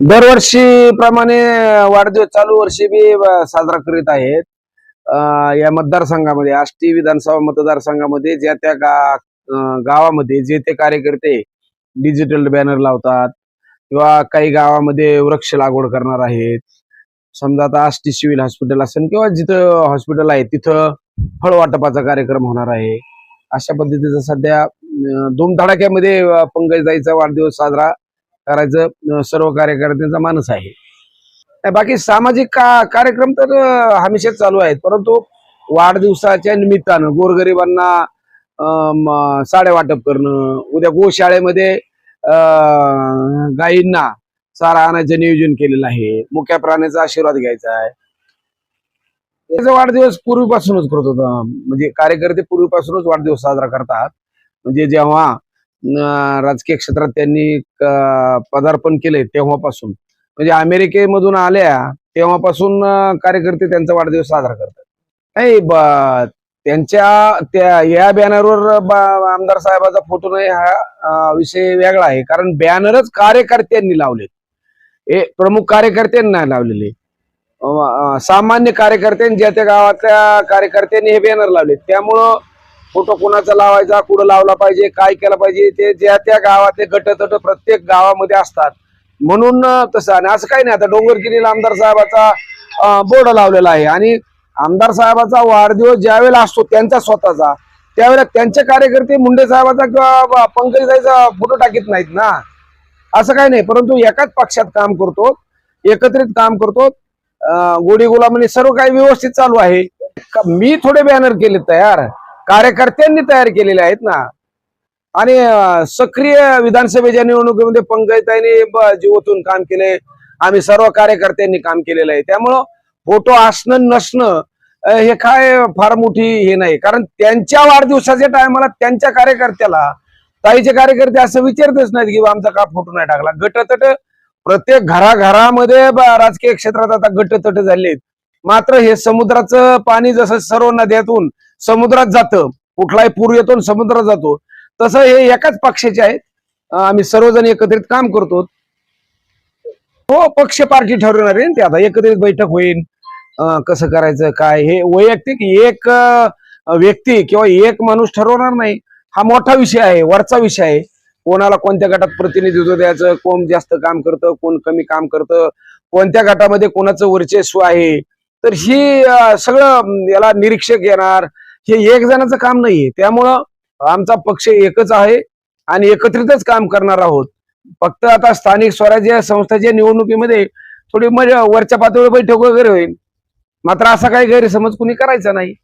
दरवर्षी प्रमाणे वाढदिवस चालू वर्षी बी साजरा करीत आहेत. या मतदारसंघामध्ये आष्टी विधानसभा मतदारसंघामध्ये ज्या त्या गा गावामध्ये जे ते कार्यकर्ते डिजिटल बॅनर लावतात किंवा काही गावामध्ये वृक्ष लागवड करणार आहेत. समजा आता आष्टी सिव्हिल हॉस्पिटल असेल किंवा जिथं हॉस्पिटल आहे तिथं फळ वाटपाचा कार्यक्रम होणार आहे. अशा पद्धतीचा सध्या धूमधडाक्यामध्ये अ, वाढदिवस साजरा करायचं सर्व कार्यकर्त्यांचा मानस आहे. बाकी सामाजिक का कार्यक्रम तर हमेशाच चालू आहेत. परंतु वाढदिवसाच्या निमित्तानं गोरगरिबांना साड्या वाटप करणं उद्या गोशाळेमध्ये अ, गायींना चारा आणायचं नियोजन केलेलं आहे. मुख्या प्राण्याचा आशीर्वाद घ्यायचा आहे. त्याचा वाढदिवस पूर्वीपासूनच करत होता म्हणजे कार्यकर्ते पूर्वीपासूनच वाढदिवस साजरा करतात. म्हणजे जेव्हा राजकीय क्षेत्रात त्यांनी पदार्पण केले तेव्हापासून. म्हणजे अमेरिकेमधून आल्या तेव्हापासून कार्यकर्ते त्यांचा वाढदिवस साजरा करतात. नाही त्यांच्या त्या या बॅनरवर आमदार साहेबाचा फोटो नाही हा विषय वेगळा आहे. कारण बॅनरच कार्यकर्त्यांनी लावलेत. हे प्रमुख कार्यकर्त्यांनी लावलेले. सामान्य कार्यकर्त्यांनी ज्या त्या गावातल्या कार्यकर्त्यांनी हे बॅनर लावले त्यामुळं फोटो कोणाचा लावायचा कुठं लावला पाहिजे काय केलं पाहिजे ते ज्या त्या गावातले गटतट प्रत्येक गावामध्ये असतात. म्हणून तसं आणि असं काही नाही आता डोंगरगिरीला आमदार साहेबाचा बोर्ड लावलेला आहे. आणि आमदार साहेबाचा वाढदिवस ज्यावेळेला असतो त्यांचा स्वतःचा त्यावेळेला त्यांचे कार्यकर्ते मुंडे साहेबाचा किंवा पंकजाईचा फोटो टाकीत नाहीत ना. असं काही नाही परंतु एकाच पक्षात काम करतो एकत्रित काम करतो. गोडी गुलाम सर्व काही व्यवस्थित चालू आहे. का- मी थोडे बॅनर केले तयार. कार्यकर्त्यांनी तयार केलेले आहेत ना. आणि सक्रिय विधानसभेच्या निवडणुकीमध्ये पंकजताईने जीवतून काम केले. आम्ही सर्व कार्यकर्त्यांनी काम केलेलं आहे. त्यामुळं फोटो असणं नसणं हे काय फार मोठी हे नाही. कारण त्यांच्या वाढदिवसाच्या टायमाला त्यांच्या कार्यकर्त्याला ताईचे कार्यकर्ते असं विचारतच नाहीत की आमचा का फोटो नाही टाकला. गटतट प्रत्येक घराघरामध्ये राजकीय क्षेत्रात आता गटतट झालेत. मात्र हे समुद्राचं पाणी जसं सर्व नद्यातून समुद्रात जातं कुठलाही पूर येतो समुद्रात जातो तसं हे एकाच पक्षाचे आहेत. आम्ही सर्वजण एकत्रित काम करतो. हो पक्ष पार्टी ठरवणार आहे ते आता. एकत्रित बैठक होईल. कसं करायचं काय? हे वैयक्तिक एक व्यक्ती किंवा एक माणूस ठरवणार नाही. हा मोठा विषय आहे वरचा विषय आहे. कोणाला कोणत्या गटात प्रतिनिधित्व द्यायचं कोण जास्त काम करतं कोण कमी काम करतं कोणत्या गटामध्ये कोणाचं वर्चस्व आहे तर ही सगळं याला निरीक्षक येणार. हे एक जणाचं काम नाहीये. त्यामुळं आमचा पक्ष एकच आहे आणि एकत्रितच काम करणार आहोत. फक्त आता स्थानिक स्वराज्य संस्थेच्या निवडणुकीमध्ये थोडी मजा वरच्या पातळीवर बैठक वगैरे होईल. मात्र असा काही गैरसमज कुणी करायचा नाही.